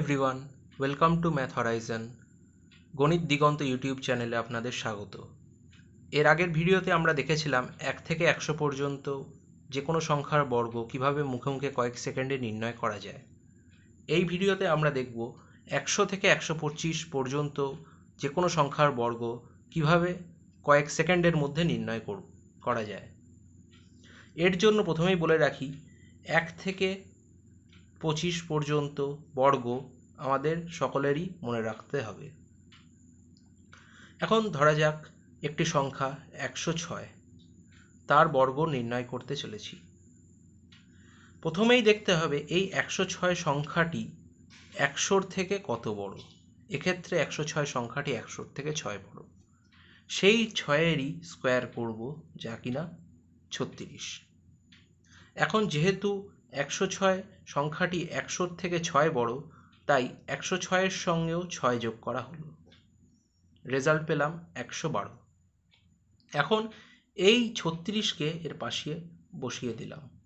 Everyone welcome to math horizon Ganit Diganta YouTube চ্যানেলে আপনাদের স্বাগত। এর আগের ভিডিওতে আমরা দেখেছিলাম এক থেকে একশো পর্যন্ত যে কোনো সংখ্যার বর্গ কীভাবে মুখে মুখে কয়েক সেকেন্ডে নির্ণয় করা যায়। এই ভিডিওতে আমরা দেখব একশো থেকে একশো পঁচিশ পর্যন্ত যে কোনো সংখ্যার বর্গ কীভাবে কয়েক সেকেন্ডের মধ্যে নির্ণয় করা যায়। এর জন্য প্রথমেই বলে রাখি, এক থেকে পঁচিশ পর্যন্ত বর্গ আমাদের সকলেরই মনে রাখতে হবে। এখন ধরা যাক একটি সংখ্যা একশো ছয়। তার বর্গ নির্ণয় করতে চলেছি। প্রথমেই দেখতে হবে এই একশো ছয় সংখ্যাটি একশোর থেকে কত বড়? এক্ষেত্রে একশো ছয় সংখ্যাটি একশোর থেকে ছয় বড়। সেই ছয়েরই স্কোয়ার করব যা কিনা ছত্রিশ। এখন যেহেতু একশো ছয় সংখ্যাটি একশোর থেকে ছয় বড়, তাই একশো ছয়ের সঙ্গেও ছয় যোগ করা হলো। রেজাল্ট পেলাম একশো বারো। এখন এই ছত্রিশকে এর পাশে বসিয়ে দিলাম।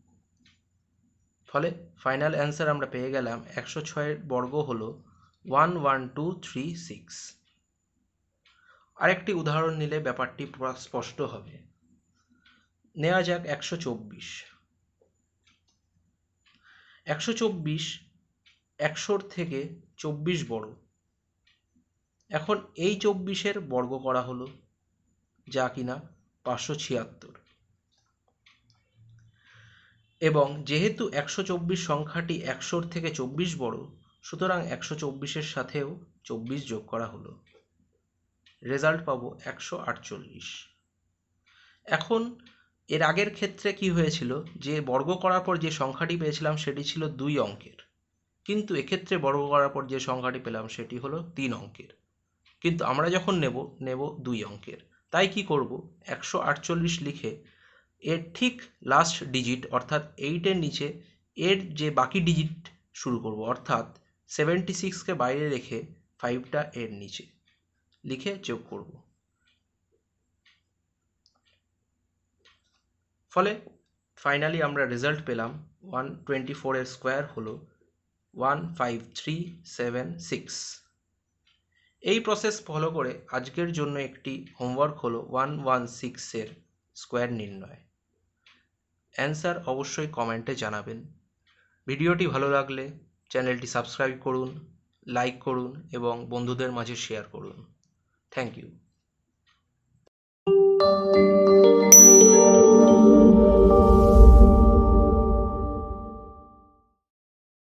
ফলে ফাইনাল অ্যান্সার আমরা পেয়ে গেলাম একশো ছয়ের বর্গ হলো one one two three six. আরেকটি উদাহরণ নিলে ব্যাপারটি স্পষ্ট হবে। নেওয়া যাক একশো চব্বিশ। একশো চব্বিশ, একশোর থেকে চব্বিশ বড় এখন এই চব্বিশের বর্গ করা হলো যা কিনা পাঁচশো ছিয়াত্তর। এবং যেহেতু একশো চব্বিশ সংখ্যাটি একশোর থেকে চব্বিশ বড় সুতরাং একশো চব্বিশের সাথেও চব্বিশ যোগ করা হলো। রেজাল্ট পাবো একশো আটচল্লিশ। এখন এর আগের ক্ষেত্রে কি হয়েছিল? যে বর্গ করার পর যে সংখ্যাটি পেয়েছিলাম সেটি ছিল দুই অঙ্কের। কিন্তু এক্ষেত্রে বর্গ করার পর যে সংখ্যাটি পেলাম সেটি হলো তিন অঙ্কের। কিন্তু আমরা যখন নেব নেব দুই অঙ্কের। তাই কি করব? একশো আটচল্লিশ লিখে এর ঠিক লাস্ট ডিজিট অর্থাৎ এইটের নিচে এর যে বাকি ডিজিট শুরু করব, অর্থাৎ সেভেন্টি সিক্সকে বাইরে রেখে ফাইভটা এর নিচে লিখে যোগ করব। ফলে ফাইনালি আমরা রেজাল্ট পেলাম ওয়ান টোয়েন্টি ফোরের স্কোয়ার হলো one five three seven six এই প্রসেস ফলো করে আজকের জন্য একটি হোমওয়ার্ক হলো ওয়ান ওয়ান সিক্সের স্কোয়ার নির্ণয়। অ্যান্সার অবশ্যই কমেন্টে জানাবেন। ভিডিওটি ভালো লাগলে চ্যানেলটি সাবস্ক্রাইব করুন লাইক করুন এবং বন্ধুদের মাঝে শেয়ার করুন। Thank you